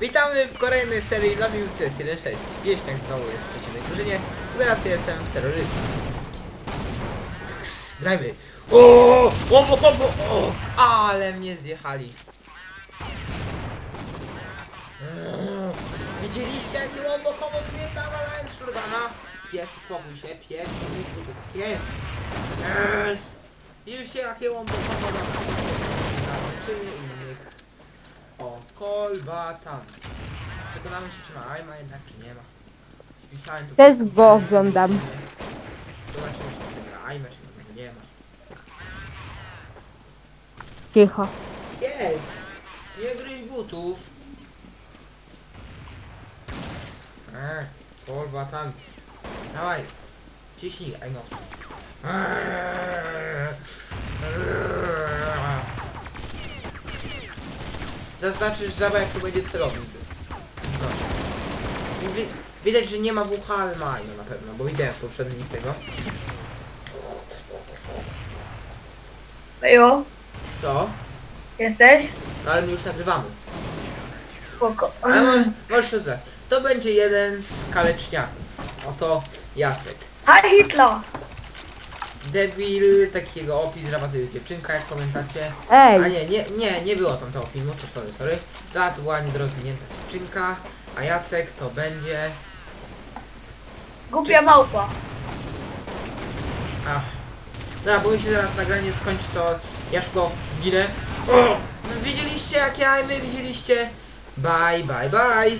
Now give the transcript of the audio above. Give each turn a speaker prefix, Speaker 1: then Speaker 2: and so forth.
Speaker 1: Witamy w kolejnej serii dla Miłce 1.6. Wieśniak znowu jest w przeciwnej drużynie. Teraz jestem w terrorystą. Grajmy. O! O, ale mnie zjechali. Eee, Widzieliście jakie łombo kombo wymietała Shotguna? Pies, uspokój się, pies, pies. Pies. Widzieliście jakie łombo kombo na czy nie innych. O, kolbatan. Przekonamy się, czy ma Aima jednak, czy nie ma. Wpisałem tu...
Speaker 2: Bo
Speaker 1: czy-
Speaker 2: oglądam.
Speaker 1: Zobaczymy, czy to gra Aima, czy nie, nie ma.
Speaker 2: Cicho.
Speaker 1: Jest! Nie gryź butów. Eee, kolbatant. Dawaj. Ciśnij, Aimowcu. Zaznaczysz żaba jak to będzie celownik. Widać, że nie ma WH, ale ma Aima na pewno, bo widziałem poprzednich tego.
Speaker 3: Ejo,
Speaker 1: Co?
Speaker 3: jesteś?
Speaker 1: No ale my już nagrywamy.
Speaker 3: Spoko.
Speaker 1: Ale mon, możesz to znać. To będzie jeden z kaleczniaków. Oto Jacek.
Speaker 3: Hi Hitler!
Speaker 1: Debil, takiego opis, żaba to jest dziewczynka, jak pamiętacie.
Speaker 2: Ej,
Speaker 1: A nie, nie, nie, nie było tam tego filmu, to sorry, sorry. Ta to była niedorozwinięta dziewczynka, a Jacek to będzie...
Speaker 3: Głupia małpa.
Speaker 1: Ach. Dobra, bo mi się zaraz nagranie skończy, to ja szybko zginę. O! Widzieliście jakie ajmy, widzieliście? Bye, bye, bye.